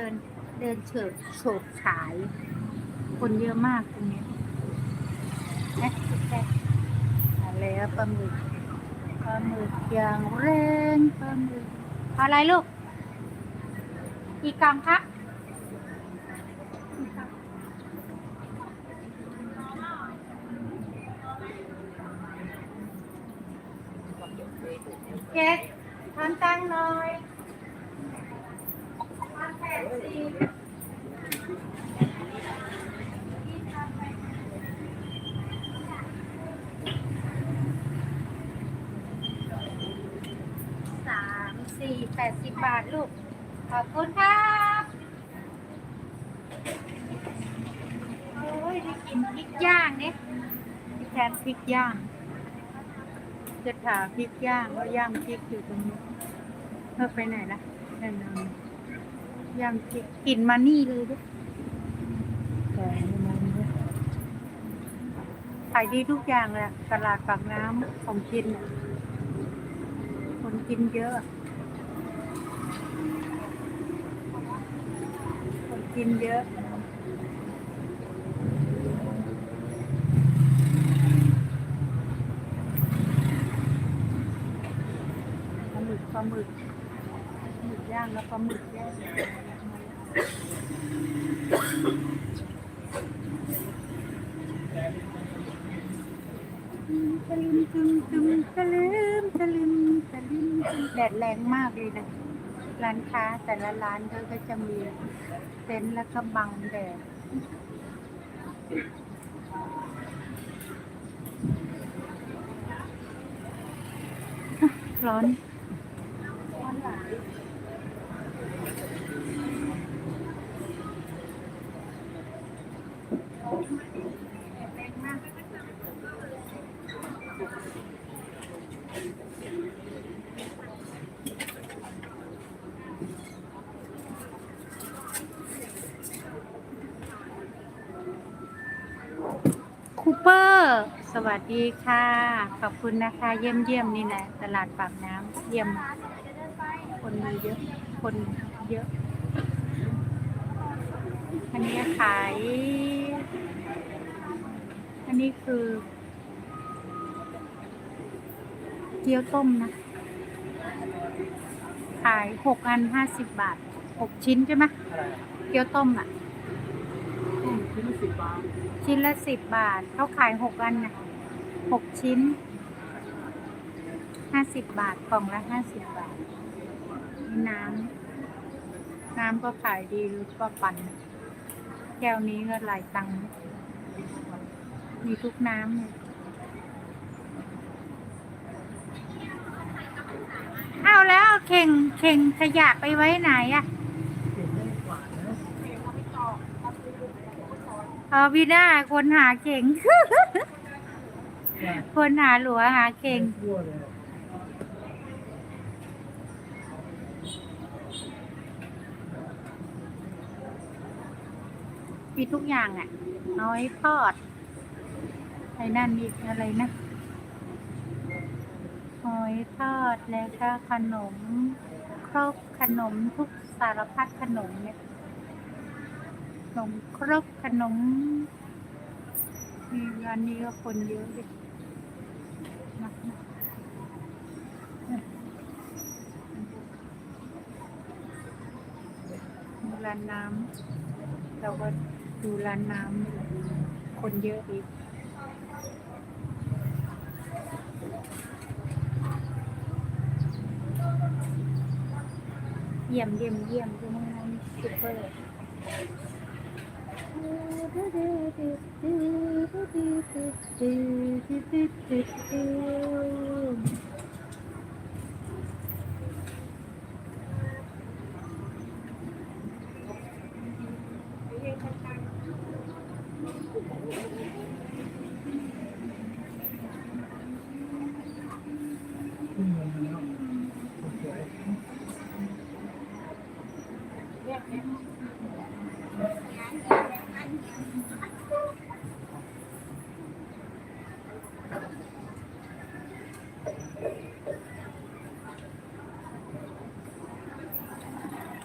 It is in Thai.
เดินเดินเฉิดโฉดฉาย คนเยอะมากตรงนี้ยนะแค่แล้วปลาหมึกปลาหมึกอย่างแรงปลาหมึกอะไรลูกกี่กรัมครับเจ็ดทำตังหน่อย สามสี่แปดสิบบาทลูก ขอบคุณครับโอ้ยได้กินพริกย่างเนี่ยพี่แทนพริกย่าง จะถาพริกย่างแล้วย่างพริกอยู่ตรงนี้เออไปไหนล่ะนั่นน่ะ ย่างกกลินมานี่เลยด้วยขายดีทุกอย่างเลยอะตลาดปากน้ำของกินคนกินเยอะ คนกินเยอะปลาหมึกปลาหมึกหมึกย่างแล้วปลาหมึกย่าง ตะลิมตึมตึมตะลืมตะลิมตะลิมตึมแดดแรงมากเลยนะ ร้านค้าแต่ละร้านเขาก็จะมีเต็นท์แล้วก็บังแดดร้อน ร้อนหลายแรงมาก คูเปอร์ สวัสดีค่ะ ขอบคุณนะคะ เยี่ยมเยี่ยมๆนี่แหละ ตลาดปากน้ำเยี่ยม คนมีเยอะ คนเยอะ อันนี้ขาย อันนี้คือ เกี๊ยวต้มนะ ขายหกอันห้าสิบบาทหกชิ้นใช่ไหมอะไรเกี๊ยวต้มอะอืมชิ้นละสิบบาทชิ้นละสิบบาท เขาขายหกอันนะหกชิ้นห้าสิบบาทกล่องละห้าสิบบาทนี่น้ำน้ำก็ขายดีหรือก็ปั่นแก้วนี้ก็หลายตังค์นะ มีทุกน้ำเลยเอาแล้วเข่งเข่งขยะไปไว้ไหนอะเก่งไม่กว่านะเอาพี่หน้าคนหาเข่งว่าคนหาหลัวหาเข่งมีทุกอย่างอะน้อยทอด ไอ้นั่นอีกอะไรนะหอยทอดแล้วก็ขนม ครกขนมทุกสารพัดขนมเนี่ยขนมครกขนมมีร้านนี้ก็คนเยอะดินะนะร้านน้ำเราก็ดูร้านน้ำคนเยอะอีก เยี่ยมเยี่ยมเยี่ยมทุกน้นซุปเปอร์ขึ้